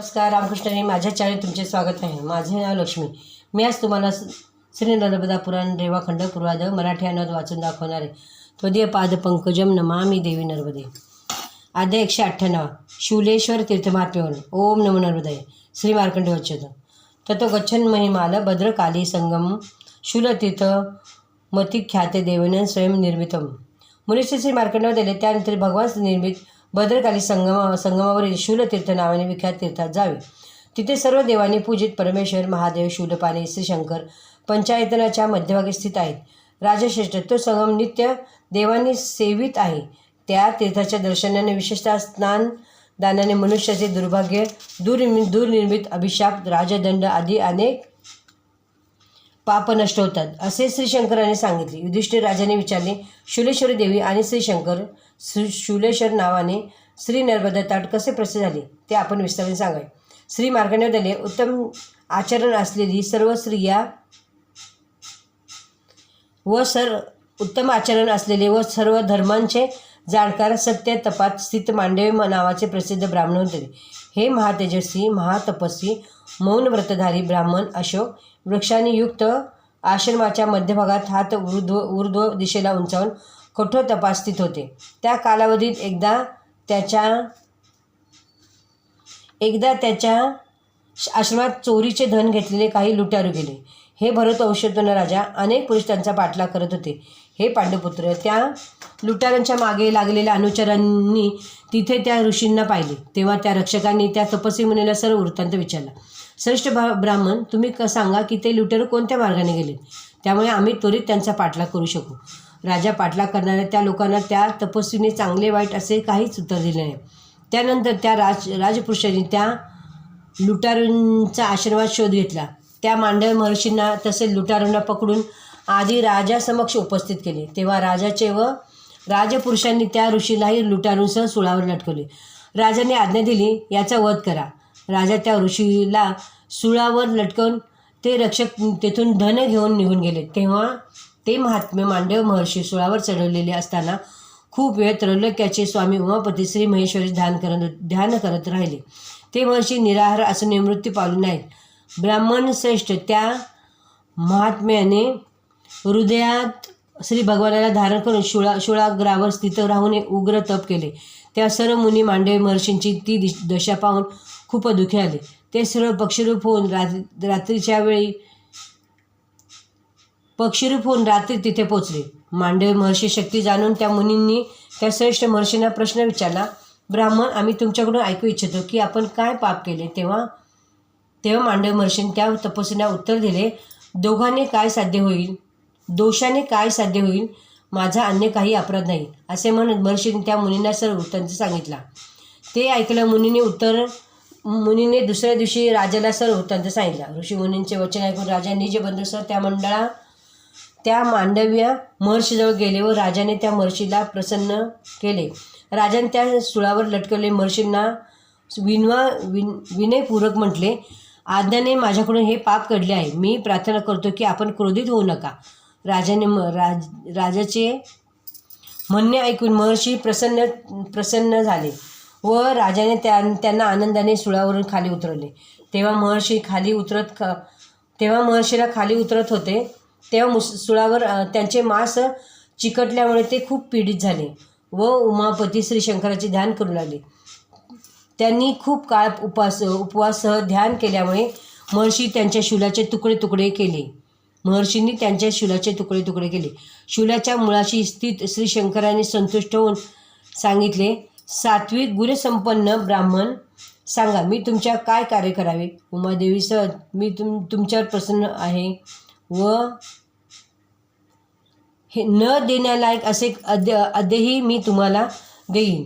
नमस्कार रामकृष्णाने माझ्या चॅनल तुमचे स्वागत आहे. माझे नाव लक्ष्मी. मी आज तुम्हाला श्री नर्मदा पुराण रेवाखंड पूर्वाद मराठी अनुवाद वाचून दाखवणारे त्वदीय पाद पंकजम नमामी देवी नर्मदे. आद्य एकशे अठ्ठ्याण्णव. शिवलेश्वर तीर्थमात्म्यवरून ओम नमो नर्मदे. श्री मार्कंड वच्चत ततो गच्छन महिमाल भद्रकाली संगम शूलतीर्थ मतिख्याते देवेन स्वयं निर्मितम. मुनीचे श्री मार्कंडवर दिले त्यानंतर भगवान निर्मित भद्रकाली संगमा संगमावरील शूलतीर्थ नावाने विख्यात तीर्थात जावे. तिथे सर्व देवांनी पूजित परमेश्वर महादेव शूलपाणी श्रीशंकर पंचायतनाच्या मध्यभागी स्थित आहेत. राजश्रेष्ठ तो संगम नित्य देवांनी सेवित आहे. त्या तीर्थाच्या दर्शनाने विशेषतः स्नान दानाने मनुष्याचे दुर्भाग्य दुर्निर्मित दुर्निर्मित अभिशाप राजदंड आदी अनेक पाप नष्ट होतात असे श्री शंकराने सांगितले. युधिष्ठिर राजाने विचारले शुलेश्वरी देवी आणि श्री शंकर शुलेश्वर नावाने श्री नर्मदा ताट कसे प्रसिद्ध झाले ते आपण विस्ताराने सांगावे. श्री मार्कंडेय दिले उत्तम आचरण असलेली सर्व स्त्रिया व सर उत्तम आचरण असलेले व सर्व धर्मांचे जाणकार सत्य तपात स्थित मांडवे नावाचे प्रसिद्ध ब्राह्मण होते. हे महातेजस्वी महातपस्वी मौन व्रतधारी ब्राह्मण अशोक वृक्षांनी युक्त आश्रमाच्या मध्यभागात हात ऊर्ध्व ऊर्ध्व दिशेला उंचावून कठोर तपास स्थित होते. त्या कालावधीत एकदा त्याच्या एकदा त्याच्या आश्रमात चोरीचे धन घेतलेले काही लुटारू गेले. हे भरत औषधन राजा अनेक पुरुष त्यांचा पाठलाग करत होते. हे पांडुपुत्र त्या लुटारांच्या मागे लागलेल्या अनुचरांनी तिथे त्या ऋषींना पाहिले. तेव्हा त्या रक्षकांनी त्या तपस्वी मुनीला सर्व वृत्तांत विचारला. श्रेष्ठ भा ब्राह्मण तुम्ही क सांगा की ते लुटेर कोणत्या मार्गाने गेले? त्यामुळे आम्ही त्वरित त्यांचा पाठलाग करू शकू. राजा पाठलाग करणाऱ्या त्या लोकांना त्या तपस्वीने चांगले वाईट असे काहीच उत्तर दिले नाही. त्यानंतर त्या राज राजपुरुषांनी त्या लुटारूंचा आशीर्वाद शोध घेतला. त्या मांडव महर्षींना तसेच लुटारूंना पकडून आधी राजासमक्ष उपस्थित केले. तेव्हा राजाचे व राजपुरुषांनी त्या ऋषीलाही लुटारूंसह सुळावर लटकवले. राजाने आज्ञा दिली याचा वध करा. राजा त्या ऋषीला सुळावर लटकवून ते रक्षक तेथून धन घेऊन निघून गेले. तेव्हा ते महात्मे मांडव महर्षी सुळावर चढवलेले असताना खूप वेळ त्रैलोक्याचे स्वामी उमापती श्री महेश्वरी ध्यान करत ध्यान करत राहिले. ते महर्षी निराहार असून मृत्यू पावले नाहीत. ब्राह्मण श्रेष्ठ त्या महात्म्याने हृदयात श्री भगवानाला धारण करून शुळा शुळाग्रावर स्थित राहून उग्र तप केले. त्या सर्व मुनी मांडवे महर्षींची ती दिश दशा पाहून खूप दुःखी आले ते सर्व पक्षीरूप होऊन रात्री रात्रीच्या वेळी पक्षीरूप होऊन रात्री तिथे पोचले. मांडव महर्षी शक्ती जाणून त्या मुनींनी त्या श्रेष्ठ महर्षींना प्रश्न विचारला ब्राह्मण आम्ही तुमच्याकडून ऐकू इच्छितो की आपण काय पाप केले? तेव्हा तेव्हा मांडव महर्षींनी त्या तपस्वीला उत्तर दिले दोघांनी काय साध्य होईल? दोषाने काय साध्य होईल? माझा अन्य काही अपराध नाही असे म्हणत महर्षीने त्या मुनींना सर्व वृत्तांत सांगितला. ते ऐकलं मुनीने उत्तर मुनीने दुसऱ्या दिवशी राजाला सर्व वृत्तांत सांगितला. ऋषी मुनींचे वचन ऐकून राजांनी जे बंधू सर त्या मंडळा त्या मांडव्य महर्षीजवळ गेले व राजाने त्या महर्षीला प्रसन्न केले. राजाने त्या सुळावर लटकवले. महर्षींना विनवा विन विनयपूर्वक म्हटले आज्ञाने माझ्याकडून हे पाप घडले आहे. मी प्रार्थना करतो की आपण क्रोधित होऊ नका. राजाने म राज राजाचे म्हणणे ऐकून महर्षी प्रसन्न प्रसन्न झाले व राजाने त्या त्यांना आनंदाने सुळावरून खाली उतरवले. तेव्हा महर्षी खाली उतरत ख तेव्हा महर्षीला खाली उतरत होते. तेव्हा मुस सुळावर त्यांचे मांस चिकटल्यामुळे ते खूप पीडित झाले व उमापती श्री शंकराचे ध्यान करू लागले. त्यांनी खूप काळ उपास उपवासह ध्यान केल्यामुळे महर्षी त्यांच्या शूलाचे तुकडे तुकडे केले. महर्षींनी त्यांच्या शिलाचे तुकडे तुकडे केले. शिलाच्या मुळाशी स्थित श्री शंकराने संतुष्ट होऊन सांगितले सात्विक गुरुसंपन्न ब्राह्मण सांगा मी तुमच्या काय कार्य करावे? उमादेवी सर मी तुम तुमच्यावर प्रसन्न आहे व हे न देण्यालायक असे अद्य अद्यही मी तुम्हाला देईन.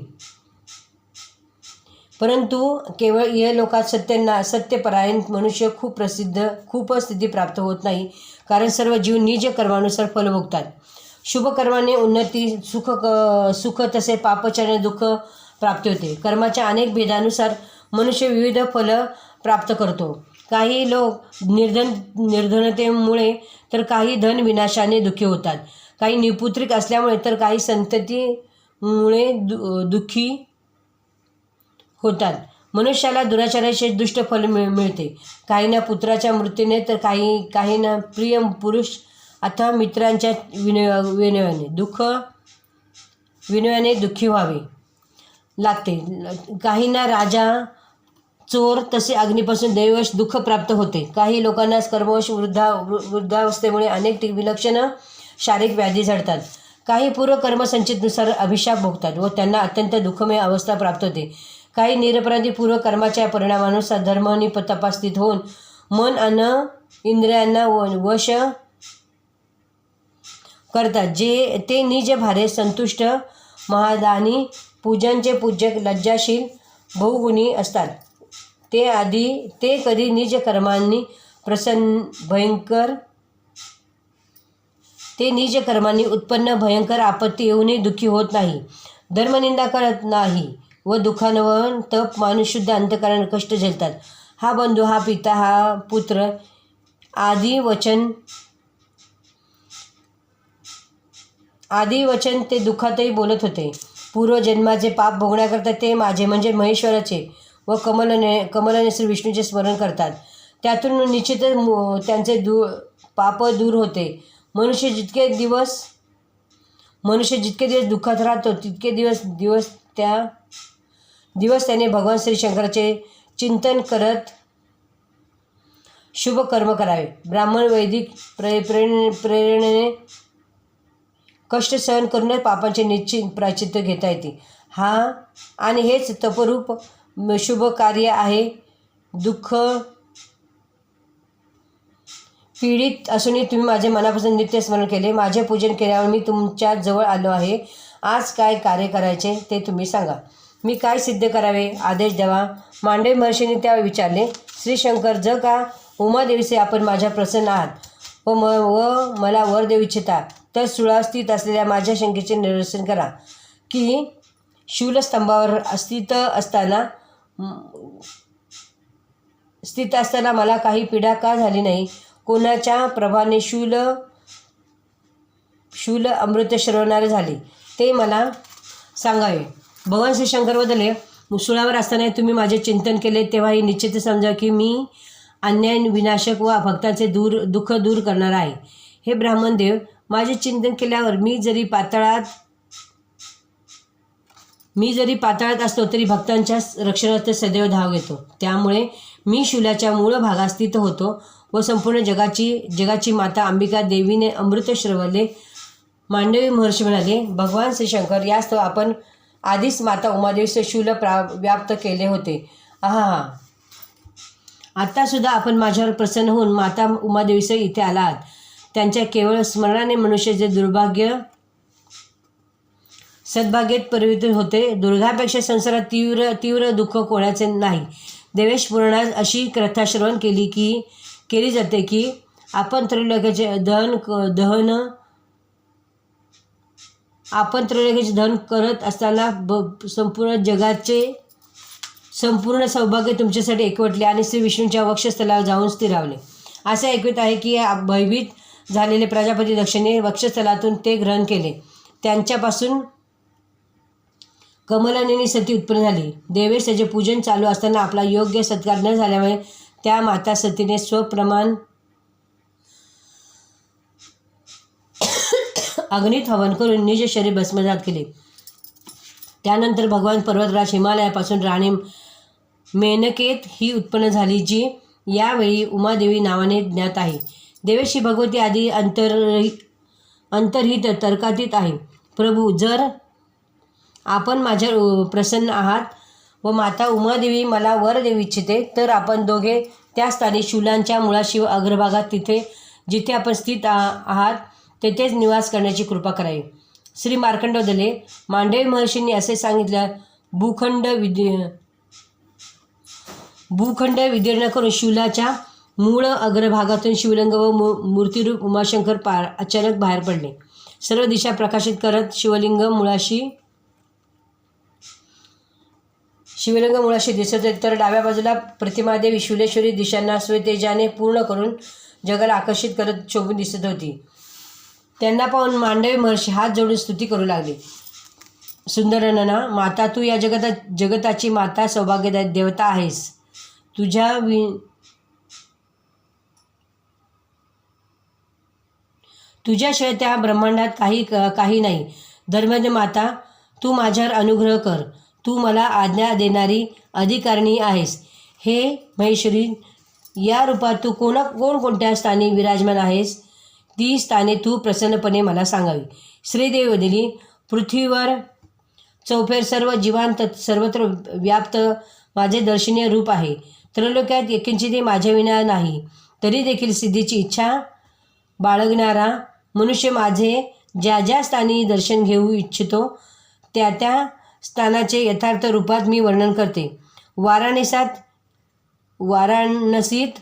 परंतु केवळ या लोकात सत्यांना सत्यपरायण मनुष्य खूप प्रसिद्ध खूपच स्थिती प्राप्त होत नाही. कारण सर्व जीव निज कर्मानुसार फल भोगतात. शुभ कर्माने उन्नती सुख क सुख तसे पापचरणे दुःख प्राप्त होते. कर्माच्या अनेक भेदानुसार मनुष्य विविध फलं प्राप्त करतो. काही लोक निर्धन निर्धनतेमुळे तर काही धन विनाशाने दुःखी होतात. काही निपुत्रिक असल्यामुळे तर काही संततीमुळे दु दुःखी होतात. मनुष्याला दुराचाराचे दुष्ट फल मिळ मिळते. काहींना पुत्राच्या मृत्यूने तर काही काहींना प्रिय पुरुष अथवा मित्रांच्या विनय विनयाने दुःख विनयाने दुःखी व्हावे. लागते. काहींना राजा चोर तसे अग्नीपासून दैवश दुःख प्राप्त होते. काही लोकांना कर्मवश वृद्धा वृद्धावस्थेमुळे अनेक विलक्षण शारीरिक व्याधी झडतात. काही पूर्वकर्मसंचितनुसार अभिशाप भोगतात व त्यांना अत्यंत दुःखमय अवस्था प्राप्त होते. काही निरपराधी पूर्वकर्माच्या परिणामानुसार धर्म आणि तपासतीत होऊन मन आणि इंद्रियांना व वश करतात. जे ते निज भारे संतुष्ट महादानी पूजनचे पूजक लज्जाशील बहुगुणी असतात. ते आधी ते कधी निज कर्मांनी प्रसन्न भयंकर ते निज कर्मांनी उत्पन्न भयंकर आपत्ती येऊनही दुःखी होत नाही. धर्मनिंदा करत नाही. व दुःखानं तप मानुशुद्ध अंतकरण कष्ट झेलतात. हा बंधू हा पिता हा पुत्र आदी वचन आदी वचन ते दुःखातही बोलत होते. पूर्वजन्माचे पाप भोगण्याकरता ते माझे म्हणजे महेश्वराचे व कमलने कमलने श्री विष्णूचे स्मरण करतात. त्यातून निश्चितच त्यांचे दू पाप दूर होते. मनुष्य जितके दिवस मनुष्य जितके दिवस दुःखात राहतो तितके दिवस दिवस त्या दिवस त्याने भगवान श्री शंकराचे चिंतन करत शुभ कर्म करावे. ब्राह्मण वैदिक प्रे प्रेरणे प्रेरणेने कष्ट सहन करूनच पापांचे निश्चित प्राचित्य घेता येते. हा आणि हेच तपरूप शुभ कार्य आहे. दुःख पीडित असूनही तुम्ही माझे मनापासून नित्य स्मरण केले. माझे पूजन केल्यावर मी तुमच्या जवळ आलो आहे. आज काय कार्य करायचे ते तुम्ही सांगा. मी काय सिद्ध करावे? आदेश द्यावा. मांडे महर्षीने त्या विचारले श्री शंकर का उमादेवीचे आपण माझ्या प्रसन्न आहात व म व मला वर देऊ इच्छिता तर सुळा स्थित असलेल्या माझ्या शंकेचे निरसन करा. की शूलस्तंभावर स्थित असताना स्थित असताना मला काही पीडा का झाली नाही? कोणाच्या प्रभाने शूल शूल अमृत श्रवणारे झाले? ते मला सांगावे. भगवान श्री शंकर बदले मुसुळावर असताना तुम्ही माझे चिंतन केले तेव्हा हे निश्चित समजा की मी अन्याय विनाशक व भक्तांचे दूर दुःख दूर करणार आहे. हे ब्राह्मण देव माझे चिंतन केल्यावर मी जरी पातळात मी जरी पाताळात असलो तरी भक्तांच्या रक्षणार्थ सदैव धाव घेतो. त्यामुळे मी शूलाच्या मूळ भागात स्थित होतो व संपूर्ण जगाची जगाची माता अंबिका देवीने अमृत श्रवले मांडवी महर्षी म्हणाले भगवान श्रीशंकर यास्तव आपण आधीच माता उमादेवीचे शूल प्रा व्याप्त केले होते. आहा हा. आत्तासुद्धा आपण माझ्यावर प्रसन्न होऊन माता उमादेवीसह इथे आलात. त्यांच्या केवळ स्मरणाने मनुष्य जे दुर्भाग्य सद्भाग्यात परिवर्तित होते दुर्गापेक्षा संसारात तीव्र तीव्र दुःख कोणाचे नाही. देवेश पुराणात अशी कथा श्रवण केली की केली जाते की आपण त्रैलोक्याचे दहन क दहन आपण त्रैलोक्याचे धन करत असताना ब संपूर्ण जगाचे संपूर्ण सौभाग्य तुमच्यासाठी एकवटले आणि श्री विष्णूंच्या वक्षस्थलावर जाऊन स्थिरावले असे ऐकवित आहे की भयभीत झालेले प्रजापती दक्षिणे वक्षस्थलातून ते ग्रहण केले. त्यांच्यापासून कमलानेनी सती उत्पन्न झाली. देवेश त्याचे पूजन चालू असताना आपला योग्य सत्कार न झाल्यामुळे त्या माता सतीने स्वप्रमाण अग्नीत हवन करून निज शरीर भस्मजात केले. त्यानंतर भगवान पर्वतराज हिमालयापासून राणी मेनकेत ही उत्पन्न झाली जी यावेळी उमादेवी नावाने ज्ञात आहे. देवेशी भगवती आदी अंतर अंतरहित तर्कातीत आहे. प्रभू जर आपण माझ्या प्रसन्न आहात व माता उमादेवी मला वर देऊ इच्छिते तर आपण दोघे त्या स्थानी शूलांच्या मुळाशिव अग्रभागात तिथे जिथे आपण स्थित आ- आहात तेथेच निवास करण्याची कृपा करावी. श्री मार्कंड दले मांडवी महर्षींनी असे सांगितलं भूखंड विदी भूखंड विदीर्ण करून शिवलाच्या मूळ अग्रभागातून शिवलिंग व मू मूर्तिरूप उमाशंकर पार अचानक बाहेर पडले. सर्व दिशा प्रकाशित करत शिवलिंग मुळाशी शिवलिंग मुळाशी दिसत होते तर डाव्या बाजूला प्रतिमादेवी शिवलेश्वरी दिशांना स्वतेजाने पूर्ण करून जगाला आकर्षित करत शोभून दिसत होती. त्यांना पाहून मांडवी महर्षी हात जोडून स्तुती करू लागले. सुंदरनना माता तू या जगता जगताची माता सौभाग्य देवता आहेस. तुझ्या वि तुझ्याशिवाय त्या ब्रह्मांडात काही काही नाही. धर्मज्ञ माता तू माझ्यावर अनुग्रह कर. तू मला आज्ञा देणारी अधिकारिणी आहेस. हे महेश्वरी या रूपात तू कोणा कोणकोणत्या स्थानी विराजमान आहेस? ती स्थाने तू प्रसन्नपणे मला सांगावी. श्रीदेव दिली पृथ्वीवर चौफेर सर्व जीवांत सर्वत्र व्याप्त माझे दर्शनीय रूप आहे. त्रैलोक्यात एकिंचिती माझ्याविना नाही. तरी देखील सिद्धीची इच्छा बाळगणारा मनुष्य माझे ज्या ज्या स्थानी दर्शन घेऊ इच्छितो त्या त्या स्थानाचे यथार्थ रूपात मी वर्णन करते. वाराणसात वाराणसीत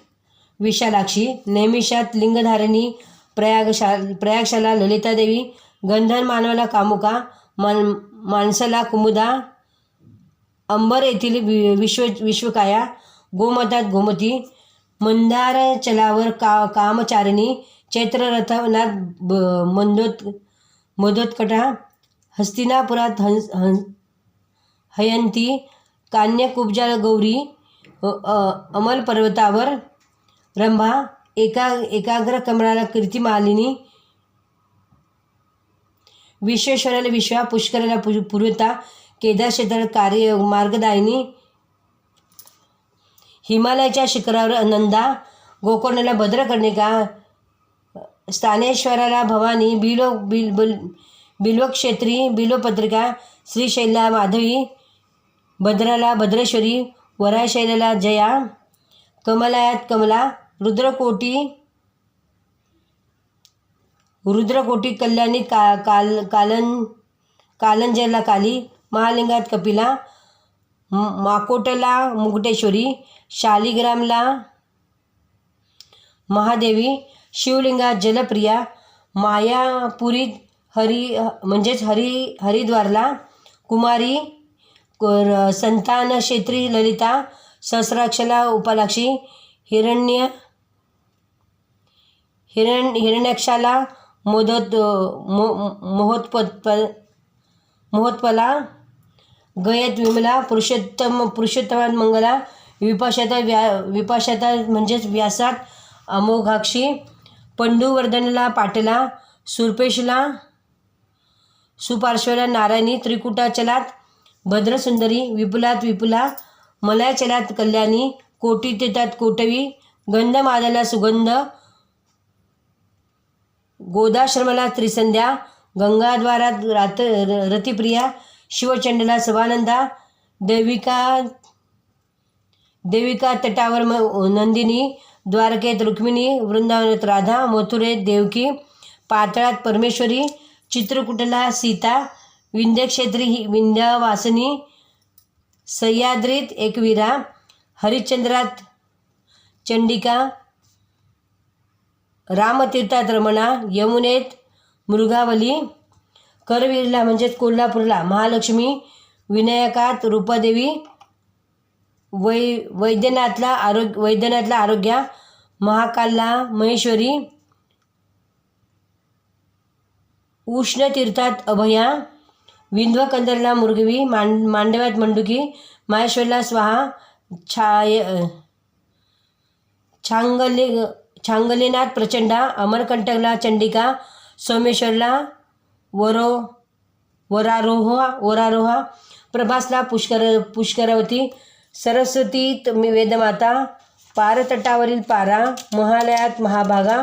विशालाक्षी नैमिषात लिंगधारणी प्रयागशा प्रयागशाला ललितादेवी गंधर मानवाला कामुका मान माणसाला कुमुदा अंबर येथील वि विश्व विश्वकाया गोमतात गोमती मंदार चलावर का कामचारिणी चैत्ररथनाथ ब मंदोत मदोत्कटा हस्तिनापुरात हंस हं हयंती कान्यकुब्जा गौरी अमल पर्वतावर रंभा एका एकाग्र कमळाला कीर्तिमालिनी विश्वेश्वराला विश्वा पुष्कराला पु पूर्वता. केदार कार्य मार्गदायिनी. हिमालयाच्या शिखरावर नंदा. गोकर्णाला भद्रकर्णिका स्थानेश्वराला भवानी. बिलो बिल बिल बिल्वक्षेत्री. बिलोपत्रिका. श्रीशैला माधवी. भद्राला भद्रेश्वरी. वराशैलाला जया. कमलायात कमला. रुद्रकोटी रुद्रकोटी कल्याणी का काल कालन कालंजला काली महालिंगात कपिला माकोटला मुकटेश्वरी शालिग्रामला महादेवी शिवलिंगात जलप्रिया मायापुरीत हरी म्हणजेच हरी हरिद्वारला कुमारी संतान क्षेत्री ललिता सहस्राक्षला उपालाक्षी हिरण्य हिरण हिरण्याक्षाला मोदत मो मोहोत्पत मोहोत्पला गयत विमला पुरुषोत्तम पुरुषोत्तमात मंगला विपाशाता व्या विपाशाता म्हणजेच व्यासात अमोघाक्षी पंडुवर्धनला पाटला सुरपेशला सुपार्श्वला नारायणी त्रिकुटाचलात भद्रसुंदरी विपुलात विपुला मलयाचलात कल्याणी कोटी तेतात कोटवी गंधमादाला सुगंध गोदाश्रमाला त्रिसंध्या गंगाद्वारात रात रतिप्रिया शिवचंडला सभानंदा देविका देविका तटावर म नंदिनी द्वारकेत रुक्मिणी वृंदावनात राधा मथुरेत देवकी पातळात परमेश्वरी चित्रकूटला सीता विंध्यक्षेत्री ही विंध्यवासिनी सह्याद्रीत एकवीरा हरिश्चंद्रात चंडिका रामतीर्थात रमणा यमुनेत मृगावली करवीरला म्हणजेच कोल्हापूरला महालक्ष्मी विनायकात रूपादेवी वै वैद्यनाथला आरोग्य वैद्यनाथला आरोग्या महाकालला महेश्वरी उष्णतीर्थात अभया विंध्वकंदरला मुर्गवी मांड मांडव्यात मंडुकी माहेश्वरला स्वाहा छाय छांगले छांगलीनाथ प्रचंडा अमरकंटकला चंडिका सोमेश्वरला वरो वरारोहा वरारोहा प्रभासला पुष्कर पुष्करावती सरस्वतीत वेदमाता पारतटावरील पारा महालयात महाभागा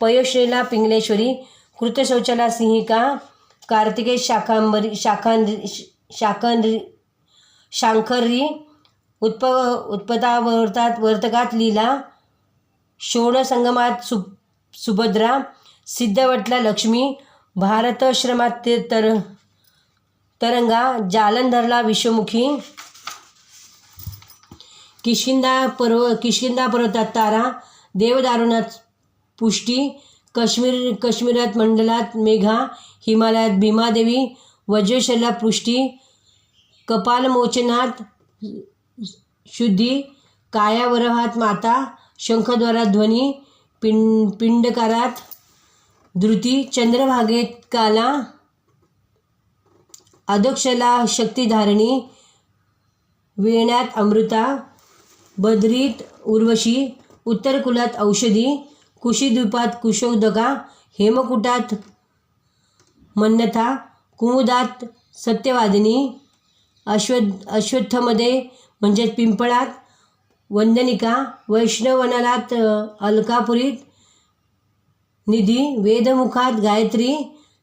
पयोश्रीला पिंगलेश्वरी कृतशौचाला सिंहिका कार्तिकेश शाखांबरी शाखांद्री शाखंद्री शांखरी उत्प उत्पतावर्तात वर्तकात लीला शोणसंगमात सु सुभद्रा सिद्धवटला लक्ष्मी भारताश्रमात ते तर तरंगा जालंधरला विश्वमुखी किशकिंदा पर्व किशकिंदा पर्वतात तारा देवदारुणात पुष्टी काश्मीर काश्मीरात मंडलात मेघा हिमालयात भीमादेवी वज्रेश्वरला पुष्टी कपालमोचनात शुद्धी कायावरहात माता शंखद्वारात ध्वनी पिंड पिंडकारात धृती चंद्रभागेत काला अधोक्षला शक्तिधारणी वेण्यात अमृता बद्रीत उर्वशी उत्तरकुलात औषधी कुशीद्वीपात कुशोदका हेमकुटात मन्नथा कुमुदात सत्यवादिनी अश्व अश्वत्थमध्ये म्हणजेच पिंपळात वंदनिका वैष्णवनालात अलकापुरीत निधी वेदमुखात गायत्री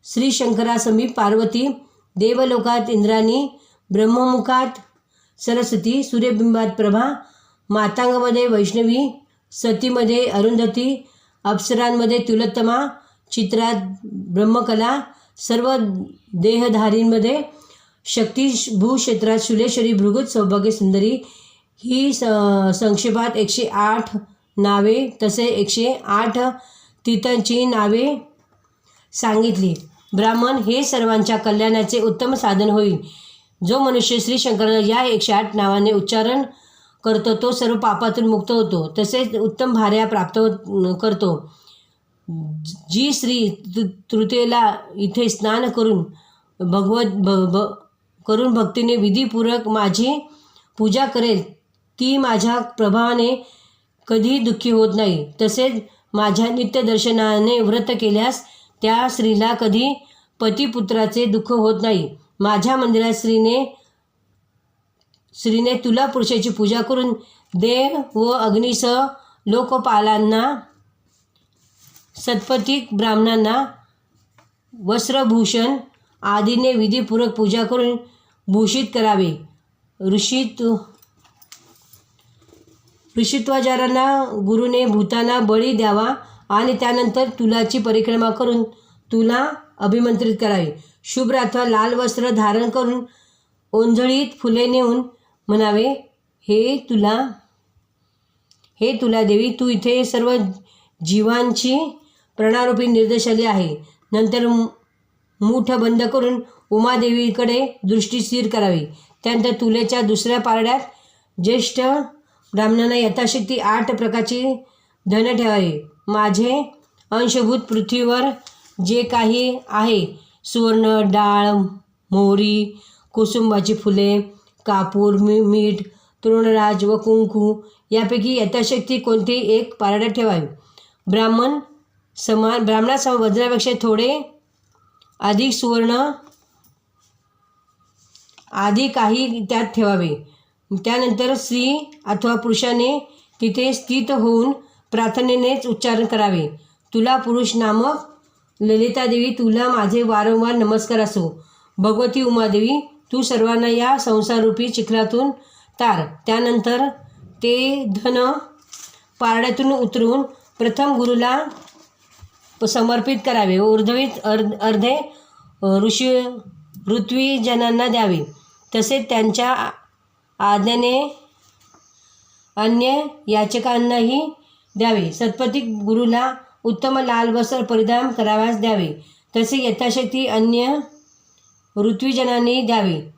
श्रीशंकरासमीप पार्वती देवलोकात इंद्राणी ब्रह्ममुखात सरस्वती सूर्यबिंबात प्रभा मातांगमध्ये वैष्णवी सतीमध्ये अरुंधती अप्सरांमध्ये तुलत्तमा चित्रात ब्रह्मकला सर्व देहधारींमध्ये शक्ती भूक्षेत्रात शुलेश्वरी भृगुत सौभाग्य सुंदरी ही स संक्षेपात एकशे आठ नावे तसे एकशे आठ तीर्थांची नावे सांगितली. ब्राह्मण हे सर्वांच्या कल्याणाचे उत्तम साधन होईल. जो मनुष्य श्री शंकर या एकशे आठ नावाने उच्चारण करतो तो सर्व पापातून मुक्त होतो. तसेच उत्तम भार्या प्राप्त होत- करतो. जी स्त्री तृ- तृतीयेला इथे स्नान करून भगवत भ भ करून भक्तीने विधीपूर्वक माझी पूजा करेल ती माझ्या प्रभावाने कधी दुःखी होत नाही. तसेच माझ्या नित्यदर्शनाने व्रत केल्यास त्या स्त्रीला कधी पतिपुत्राचे दुःख होत नाही. माझ्या मंदिरात स्त्रीने स्त्रीने तुला पुरुषाची पूजा करून देव व अग्निसह लोकपालांना सत्पथिक ब्राह्मणांना वस्त्रभूषण आदीने विधीपूर्वक पूजा करून भूषित करावे. ऋषी तू ऋषित्वाचारांना गुरुने भूतांना बळी द्यावा आणि त्यानंतर तुलाची परिक्रमा करून तुला अभिमंत्रित करावी. शुभ्र अथवा लाल वस्त्र धारण करून ओंजळीत फुले नेऊन म्हणावे हे तुला हे तुला देवी तू इथे सर्व जीवांची प्रणारूपी निर्देश आली आहे. नंतर मु- मूठ बंद करून उमादेवीकडे दृष्टी स्थिर करावी. त्यानंतर तुलेच्या दुसऱ्या पारड्यात ज्येष्ठ ब्राह्मणांना यथाशक्ती आठ प्रकारची धन ठेवावे. माझे अंशभूत पृथ्वीवर जे काही आहे सुवर्ण डाळ मोहरी कुसुंबाची फुले कापूर मी मीठ तृणराज व कुंकू यापैकी यथाशक्ती कोणतेही एक पारड्यात ठेवावे? ब्राह्मण समान ब्राह्मणासम वज्रापेक्षा थोडे अधिक सुवर्ण आधी काही त्यात ठेवावे. त्यानंतर स्त्री अथवा पुरुषाने तिथे स्थित होऊन प्रार्थनेनेच उच्चारण करावे. तुला पुरुष नामक ललितादेवी तुला माझे वारंवार नमस्कार असो. भगवती उमादेवी तू सर्वांना या संसाररूपी चिखलातून तार. त्यानंतर ते धन पारड्यातून उतरून प्रथम गुरुला समर्पित करावे ऊर्ध्वीत अर्ध अर्धे ऋषी ऋत्वीजनांना द्यावे. तसेच त्यांच्या आज्ञाने अन्य याचकांनाही द्यावे. सत्पथिक गुरुला उत्तम लाल वस्त्र परिधान कराव्यास द्यावे. तसे यथाशक्ती अन्य ऋत्विजनांनी द्यावे.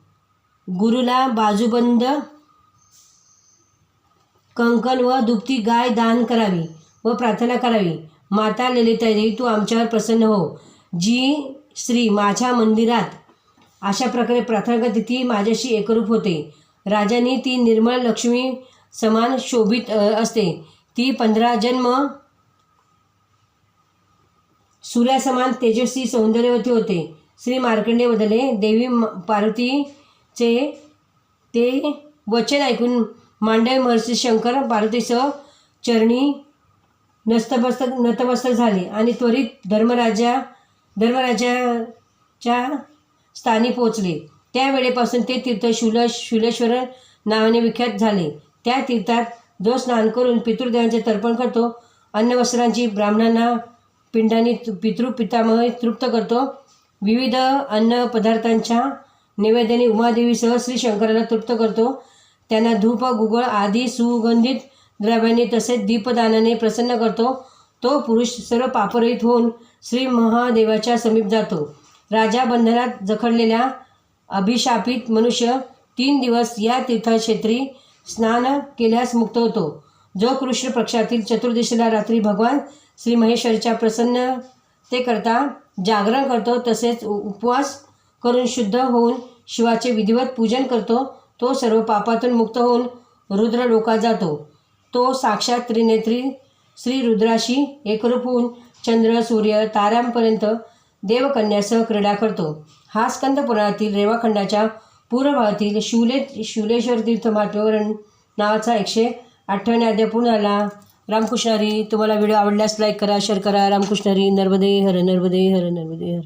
गुरुला बाजूबंद कंकण व दुभती गाय दान करावी व प्रार्थना करावी. माता ललितादेवी तू आमच्यावर प्रसन्न हो. जी श्री माझ्या मंदिरात अशा प्रकारे प्रार्थना करते ती माझ्याशी एकरूप होते. राजानी ती निर्मळ लक्ष्मी समान शोभित असते. ती पंधरा जन्म सूर्यासमान तेजस्वी सौंदर्यवती होते. श्री मार्कंडे बदले देवी पार्वतीचे ते वचन ऐकून मांडव महर्षी शंकर पार्वतीसह चरणी नस्तमस्तक नतमस्तक झाले आणि त्वरित धर्मराजा धर्मराजाच्या स्थानी पोचले त्यावेळेपासून ते तीर्थ शुल शुलेश्वर नावाने विख्यात झाले. त्या तीर्थात जो स्नान करून पितृदेवांचे तर्पण करतो अन्नवस्त्रांची ब्राह्मणांना पिंडाने पितृ पितामह तृप्त करतो. विविध अन्न पदार्थांच्या नैवेद्याने उमादेवीसह श्री शंकराला तृप्त करतो. त्यांना धूप गुगळ आदी सुगंधित द्रव्याने तसेच दीपदानाने प्रसन्न करतो. तो पुरुष सर्व पापरहित होऊन श्री महादेवाच्या समीप जातो. राजा बंधनात जखडलेल्या अभिशापित मनुष्य तीन दिवस या तीर्थक्षेत्री स्नान केल्यास मुक्त होतो. जो कृष्ण पक्षातील चतुर्दशीला रात्री भगवान श्री महेश्वरच्या प्रसन्न ते करता जागरण करतो तसेच उपवास करून शुद्ध होऊन शिवाचे विधिवत पूजन करतो तो सर्व पापातून मुक्त होऊन रुद्र लोका जातो. तो साक्षात त्रिनेत्री श्री रुद्राशी एकरूप होऊन चंद्र सूर्य ताऱ्यांपर्यंत देवकन्यासह क्रीडा करतो. हा स्कंदपुराणातील रेवाखंडाच्या पूर्व भागातील शिवले शिवलेश्वर तीर्थ महात्म्यवरण नावाचा एकशे अठ्ठावन्न अध्याय पूर्ण आला. रामकृष्णारी तुम्हाला व्हिडिओ आवडल्यास लाईक करा शेअर करा. रामकृष्णारी नर्मदे हर नर्मदे हर नर्मदे हर.